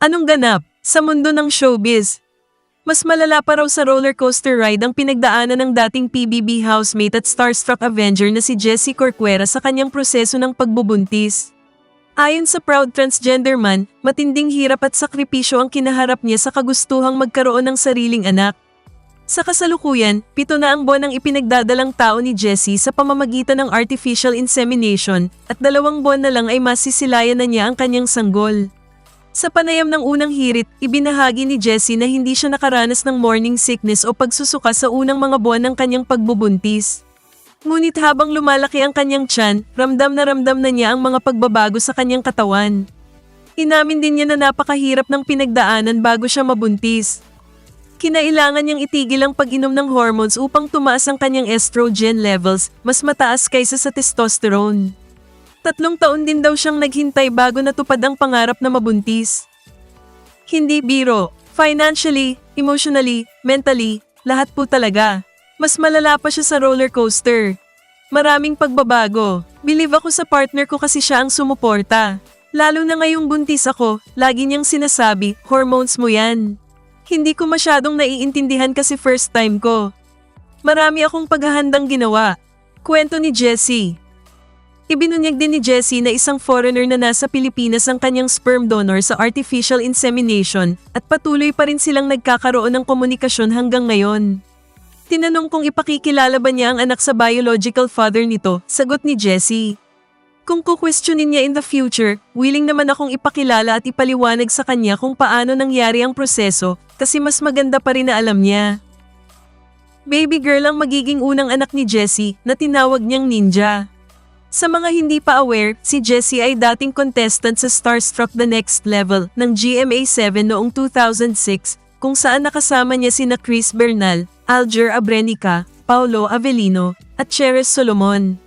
Anong ganap sa mundo ng showbiz? Mas malala pa raw sa roller coaster ride ang pinagdaanan ng dating PBB housemate at starstruck Avenger na si Jessie Corcuera sa kanyang proseso ng pagbubuntis. Ayon sa proud transgender man, matinding hirap at sakripisyo ang kinaharap niya sa kagustuhang magkaroon ng sariling anak. Sa kasalukuyan, pito na ang buwan ang ipinagdadalang tao ni Jessie sa pamamagitan ng artificial insemination at dalawang buwan na lang ay masisilayan na niya ang kanyang sanggol. Sa panayam ng unang hirit, ibinahagi ni Jessie na hindi siya nakaranas ng morning sickness o pagsusuka sa unang mga buwan ng kanyang pagbubuntis. Ngunit habang lumalaki ang kanyang tiyan, ramdam na ramdam na niya ang mga pagbabago sa kanyang katawan. Inamin din niya na napakahirap ng pinagdaanan bago siya mabuntis. Kinailangan niyang itigil ang pag-inom ng hormones upang tumaas ang kanyang estrogen levels, mas mataas kaysa sa testosterone. Tatlong taon din daw siyang naghintay bago natupad ang pangarap na mabuntis. Hindi biro, financially, emotionally, mentally, lahat po talaga. Mas malala pa siya sa roller coaster. Maraming pagbabago. Believe ako sa partner ko kasi siya ang sumuporta. Lalo na ngayong buntis ako, lagi niyang sinasabi, hormones mo yan. Hindi ko masyadong naiintindihan kasi first time ko. Marami akong paghahandang ginawa. Kwento ni Jessie. Ibinunyag din ni Jessie na isang foreigner na nasa Pilipinas ang kanyang sperm donor sa artificial insemination at patuloy pa rin silang nagkakaroon ng komunikasyon hanggang ngayon. Tinanong kung ipakikilala ba niya ang anak sa biological father nito, sagot ni Jessie. Kung kukwestiyonin niya in the future, willing naman akong ipakilala at ipaliwanag sa kanya kung paano nangyari ang proseso kasi mas maganda pa rin na alam niya. Baby girl ang magiging unang anak ni Jessie na tinawag niyang Ninja. Sa mga hindi pa aware, si Jessie ay dating contestant sa Starstruck The Next Level ng GMA7 noong 2006 kung saan nakasama niya sina Chris Bernal, Alger Abrenica, Paulo Avellino, at Cheres Solomon.